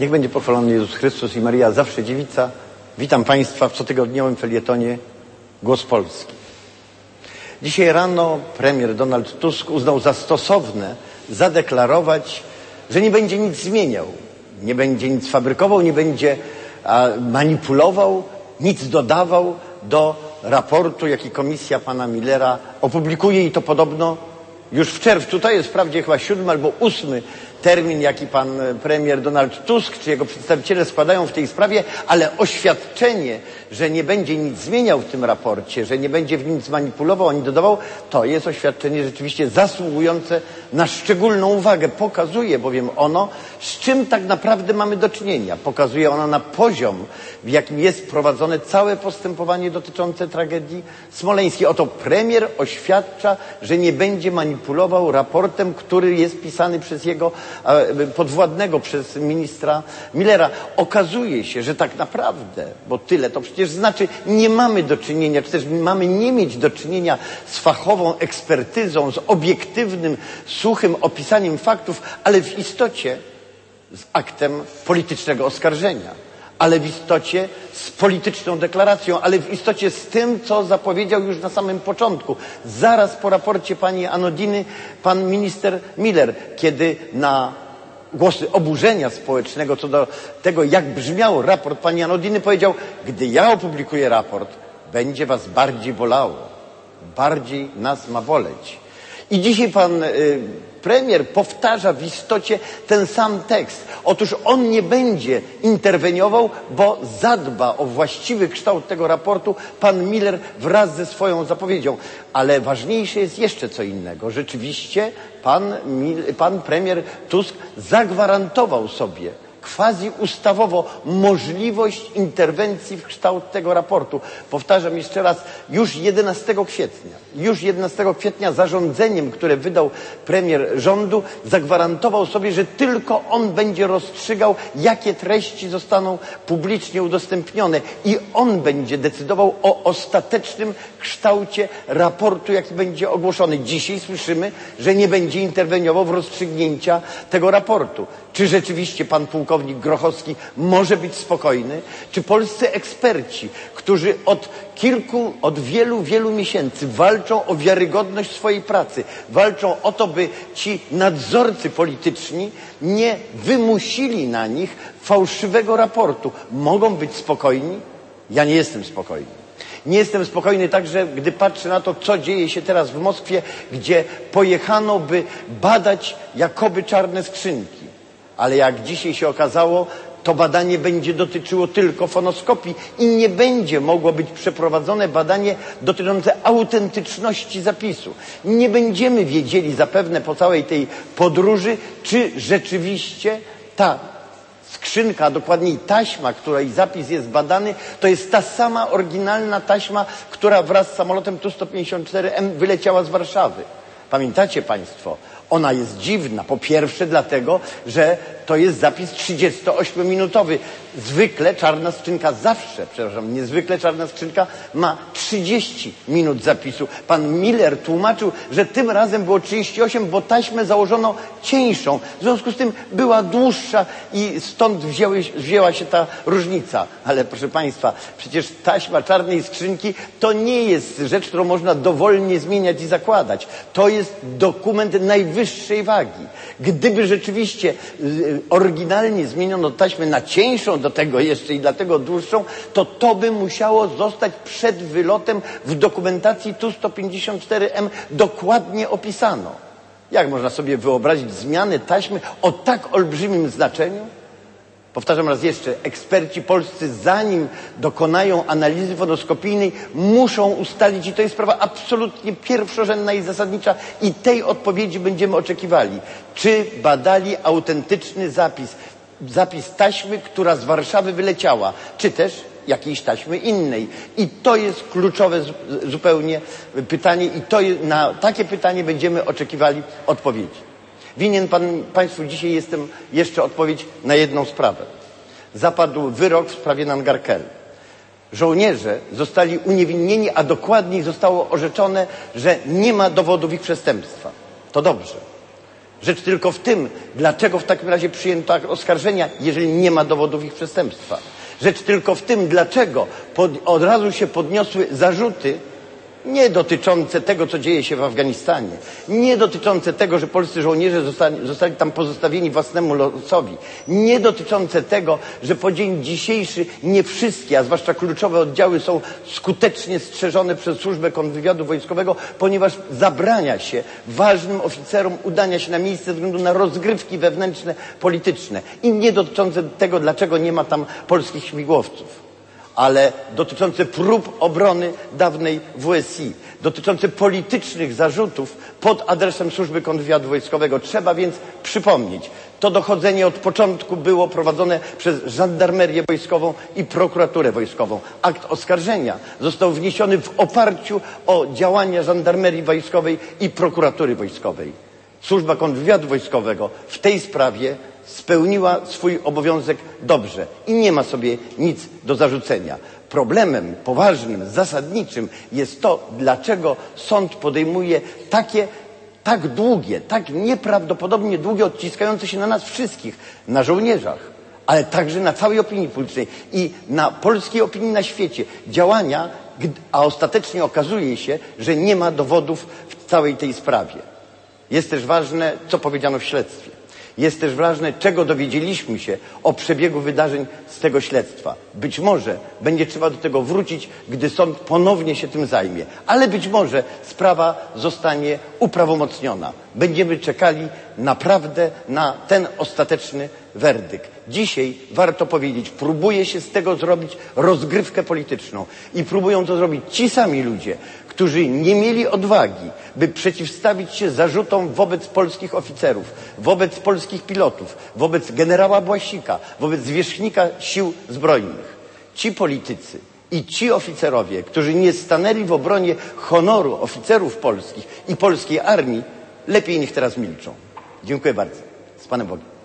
Niech będzie pochwalony Jezus Chrystus i Maria zawsze dziewica. Witam Państwa w cotygodniowym felietonie Głos Polski. Dzisiaj rano premier Donald Tusk uznał za stosowne zadeklarować, że nie będzie nic zmieniał, nie będzie nic fabrykował, nie będzie manipulował, nic dodawał do raportu, jaki komisja pana Millera opublikuje i to podobno już w czerwcu. To jest wprawdzie chyba siódmy albo ósmy termin, jaki pan premier Donald Tusk czy jego przedstawiciele składają w tej sprawie, ale oświadczenie, że nie będzie nic zmieniał w tym raporcie, że nie będzie w nim zmanipulował ani dodawał, to jest oświadczenie rzeczywiście zasługujące na szczególną uwagę. Pokazuje bowiem ono, z czym tak naprawdę mamy do czynienia. Pokazuje ono na poziom, w jakim jest prowadzone całe postępowanie dotyczące tragedii smoleńskiej. Oto premier oświadcza, że nie będzie manipulował raportem, który jest pisany przez jego podwładnego przez ministra Millera. Okazuje się, że tak naprawdę, bo tyle to przecież znaczy, nie mamy do czynienia, czy też mamy nie mieć do czynienia z fachową ekspertyzą, z obiektywnym, suchym opisaniem faktów, ale w istocie z aktem politycznego oskarżenia ale w istocie z polityczną deklaracją, ale w istocie z tym, co zapowiedział już na samym początku. Zaraz po raporcie pani Anodiny, pan minister Miller, kiedy na głosy oburzenia społecznego co do tego, jak brzmiał raport pani Anodiny, powiedział, gdy ja opublikuję raport, będzie was bardziej bolało. Bardziej nas ma boleć. I dzisiaj pan y, premier powtarza w istocie ten sam tekst. Otóż on nie będzie interweniował, bo zadba o właściwy kształt tego raportu pan Miller wraz ze swoją zapowiedzią. Ale ważniejsze jest jeszcze co innego. Rzeczywiście pan, pan premier Tusk zagwarantował sobie, quasi ustawowo możliwość interwencji w kształt tego raportu. Powtarzam jeszcze raz, już 11 kwietnia, już 11 kwietnia zarządzeniem, które wydał premier rządu, zagwarantował sobie, że tylko on będzie rozstrzygał, jakie treści zostaną publicznie udostępnione i on będzie decydował o ostatecznym kształcie raportu, jaki będzie ogłoszony. Dzisiaj słyszymy, że nie będzie interweniował w rozstrzygnięcia tego raportu. Czy rzeczywiście pan pułkownik Grochowski może być spokojny? Czy polscy eksperci, którzy od kilku, od wielu, wielu miesięcy walczą o wiarygodność swojej pracy, walczą o to, by ci nadzorcy polityczni nie wymusili na nich fałszywego raportu, mogą być spokojni? Ja nie jestem spokojny. Nie jestem spokojny także, gdy patrzę na to, co dzieje się teraz w Moskwie, gdzie pojechano, by badać jakoby czarne skrzynki ale jak dzisiaj się okazało, to badanie będzie dotyczyło tylko fonoskopii i nie będzie mogło być przeprowadzone badanie dotyczące autentyczności zapisu. Nie będziemy wiedzieli zapewne po całej tej podróży, czy rzeczywiście ta skrzynka, a dokładniej taśma, której zapis jest badany, to jest ta sama oryginalna taśma, która wraz z samolotem Tu-154M wyleciała z Warszawy. Pamiętacie Państwo? Ona jest dziwna. Po pierwsze dlatego, że to jest zapis 38-minutowy. Zwykle czarna skrzynka zawsze, przepraszam, niezwykle czarna skrzynka ma 30 minut zapisu. Pan Miller tłumaczył, że tym razem było 38, bo taśmę założono cieńszą. W związku z tym była dłuższa i stąd wzięły, wzięła się ta różnica. Ale proszę Państwa, przecież taśma czarnej skrzynki to nie jest rzecz, którą można dowolnie zmieniać i zakładać. To jest dokument najwyższej wagi. Gdyby rzeczywiście y, oryginalnie zmieniono taśmę na cieńszą do tego jeszcze i dlatego dłuższą, to to by musiało zostać przed wylotem w dokumentacji Tu-154M dokładnie opisano. Jak można sobie wyobrazić zmiany taśmy o tak olbrzymim znaczeniu? Powtarzam raz jeszcze, eksperci polscy, zanim dokonają analizy fonoskopijnej, muszą ustalić, i to jest sprawa absolutnie pierwszorzędna i zasadnicza, i tej odpowiedzi będziemy oczekiwali, czy badali autentyczny zapis, zapis taśmy, która z Warszawy wyleciała, czy też jakiejś taśmy innej. I to jest kluczowe zupełnie pytanie, i to, na takie pytanie będziemy oczekiwali odpowiedzi. Winien pan, Państwu dzisiaj jestem jeszcze odpowiedź na jedną sprawę. Zapadł wyrok w sprawie Nangarkel. Żołnierze zostali uniewinnieni, a dokładniej zostało orzeczone, że nie ma dowodów ich przestępstwa. To dobrze. Rzecz tylko w tym, dlaczego w takim razie przyjęto oskarżenia, jeżeli nie ma dowodów ich przestępstwa. Rzecz tylko w tym, dlaczego pod, od razu się podniosły zarzuty nie dotyczące tego, co dzieje się w Afganistanie, nie dotyczące tego, że polscy żołnierze zostali, zostali, tam pozostawieni własnemu losowi, nie dotyczące tego, że po dzień dzisiejszy nie wszystkie, a zwłaszcza kluczowe oddziały są skutecznie strzeżone przez służbę kontrwywiadu wojskowego, ponieważ zabrania się ważnym oficerom udania się na miejsce ze względu na rozgrywki wewnętrzne, polityczne. I nie dotyczące tego, dlaczego nie ma tam polskich śmigłowców ale dotyczące prób obrony dawnej WSI, dotyczące politycznych zarzutów pod adresem służby kontrwywiadu wojskowego. Trzeba więc przypomnieć, to dochodzenie od początku było prowadzone przez żandarmerię wojskową i prokuraturę wojskową. Akt oskarżenia został wniesiony w oparciu o działania żandarmerii wojskowej i prokuratury wojskowej. Służba kontrwywiadu wojskowego w tej sprawie spełniła swój obowiązek dobrze i nie ma sobie nic do zarzucenia. Problemem poważnym, zasadniczym jest to, dlaczego sąd podejmuje takie tak długie, tak nieprawdopodobnie długie, odciskające się na nas wszystkich, na żołnierzach, ale także na całej opinii publicznej i na polskiej opinii na świecie działania, a ostatecznie okazuje się, że nie ma dowodów w całej tej sprawie. Jest też ważne, co powiedziano w śledztwie. Jest też ważne, czego dowiedzieliśmy się o przebiegu wydarzeń z tego śledztwa. Być może będzie trzeba do tego wrócić, gdy sąd ponownie się tym zajmie, ale być może sprawa zostanie uprawomocniona. Będziemy czekali naprawdę na ten ostateczny werdykt. Dzisiaj warto powiedzieć, próbuje się z tego zrobić rozgrywkę polityczną i próbują to zrobić ci sami ludzie, którzy nie mieli odwagi, by przeciwstawić się zarzutom wobec polskich oficerów, wobec polskich pilotów, wobec generała Błasika, wobec zwierzchnika sił zbrojnych. Ci politycy i ci oficerowie, którzy nie stanęli w obronie honoru oficerów polskich i polskiej armii, lepiej niech teraz milczą. Dziękuję bardzo. Z Panem Bogiem.